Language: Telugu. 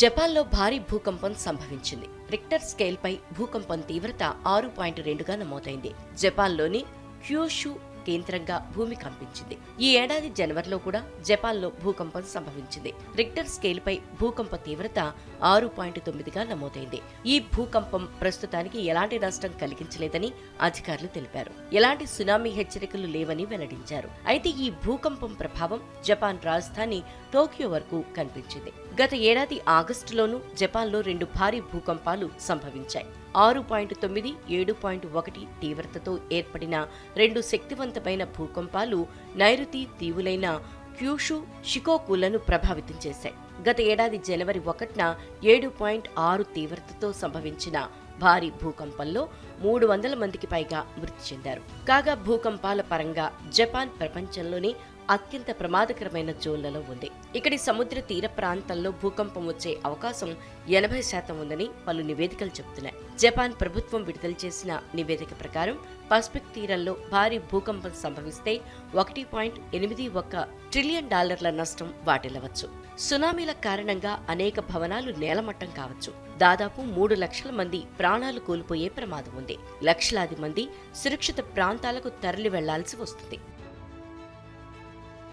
జపాన్లో భారీ భూకంపం సంభవించింది. రిక్టర్ స్కేల్పై భూకంపం తీవ్రత ఆరు పాయింట్ రెండుగా నమోదైంది. జపాన్లోని క్యూషు కేంద్రంగా భూమి కంపించింది ఈ ఏడాది జనవరిలో కూడా జపాన్లో భూకంపం సంభవించింది. రిక్టర్ స్కేల్పై భూకంప తీవ్రత ఆరు పాయింట్ తొమ్మిదిగా నమోదైంది. ఈ భూకంపం ప్రస్తుతానికి ఎలాంటి నష్టం కలిగించలేదని అధికారులు తెలిపారు. ఎలాంటి సునామీ హెచ్చరికలు లేవని వెల్లడించారు. అయితే ఈ భూకంపం ప్రభావం జపాన్ రాజధాని టోక్యో వరకు కనిపించింది. గత ఏడాది ఆగస్టులోనూ జపాన్లో రెండు భారీ భూకంపాలు సంభవించాయి. ఆరు పాయింట్ తొమ్మిది ఏడు పాయింట్ ఒకటి తీవ్రతతో ఏర్పడిన రెండు శక్తివంతమైన భూకంపాలు నైరుతి తీవులైన క్యూషు షికోకులను ప్రభావితం చేశాయి. గత ఏడాది జనవరి ఒకటిన ఏడు పాయింట్ ఆరు తీవ్రతతో సంభవించిన భారీ భూకంపంలో మూడు వందల మందికి పైగా మృతి చెందారు. కాగా భూకంపాల పరంగా జపాన్ ప్రపంచంలోనే అత్యంత ప్రమాదకరమైన జోన్లలో ఉంది. ఇక్కడి సముద్ర తీర ప్రాంతంలో భూకంపం వచ్చే అవకాశం ఎనభై శాతం ఉందని పలు నివేదికలు చెబుతున్నాయి. జపాన్ ప్రభుత్వం విడుదల చేసిన నివేదిక ప్రకారం పసిఫిక్ తీరంలో భారీ భూకంపం సంభవిస్తే ఒకటి పాయింట్ ఎనిమిది ఒక్క ట్రిలియన్ డాలర్ల నష్టం వాటిల్లవచ్చు. సునామీల కారణంగా అనేక భవనాలు నేలమట్టం కావచ్చు. దాదాపు మూడు లక్షల మంది ప్రాణాలు కోల్పోయే ప్రమాదం ఉంది. లక్షలాది మంది సురక్షిత ప్రాంతాలకు తరలి వెళ్ళాల్సి వస్తుంది.